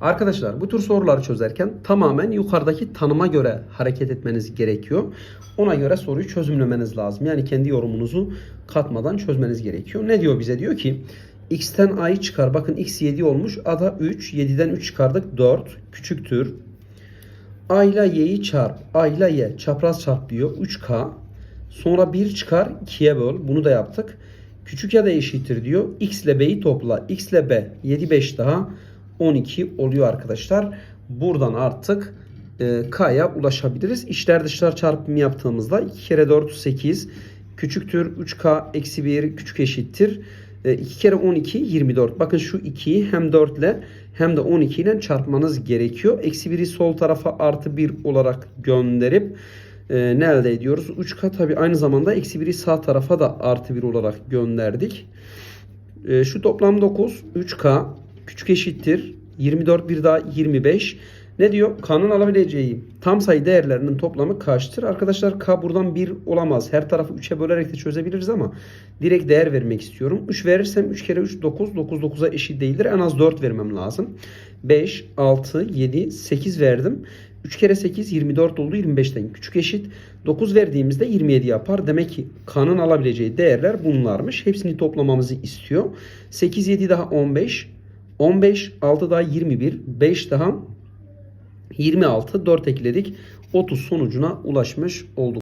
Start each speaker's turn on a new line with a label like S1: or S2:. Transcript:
S1: Arkadaşlar bu tür soruları çözerken tamamen yukarıdaki tanıma göre hareket etmeniz gerekiyor. Ona göre soruyu çözümlemeniz lazım. Yani kendi yorumunuzu katmadan çözmeniz gerekiyor. Ne diyor bize? Diyor ki x'ten a'yı çıkar. Bakın x 7 olmuş. a da 3. 7'den 3 çıkardık 4. Küçüktür. a ile y'yi çarp. a ile y çapraz çarp diyor. 3k. Sonra 1 çıkar 2'ye böl. Bunu da yaptık. Küçük ya da eşittir diyor. X ile B'yi topla. X ile B 7 5 daha 12 oluyor arkadaşlar. Buradan artık e, K'ya ulaşabiliriz. İçler dışlar çarpımı yaptığımızda 2 kere 4 8 küçüktür 3K eksi 1 küçük eşittir. E, 2 kere 12 24. Bakın şu 2'yi hem 4 ile hem de 12 ile çarpmanız gerekiyor. Eksi 1'i sol tarafa artı 1 olarak gönderip e, ne elde ediyoruz? 3K tabi aynı zamanda eksi 1'i sağ tarafa da artı 1 olarak gönderdik. E, şu toplam 9. 3K küçük eşittir. 24 bir daha 25. Ne diyor? K'nın alabileceği tam sayı değerlerinin toplamı kaçtır? Arkadaşlar K buradan 1 olamaz. Her tarafı 3'e bölerek de çözebiliriz ama direkt değer vermek istiyorum. 3 verirsem 3 kere 3 9. 9 9'a eşit değildir. En az 4 vermem lazım. 5, 6, 7, 8 verdim. 3 kere 8 24 oldu 25'ten küçük eşit. 9 verdiğimizde 27 yapar. Demek ki K'nın alabileceği değerler bunlarmış. Hepsini toplamamızı istiyor. 8 7 daha 15. 15 6 daha 21. 5 daha 26 4 ekledik. 30 sonucuna ulaşmış olduk.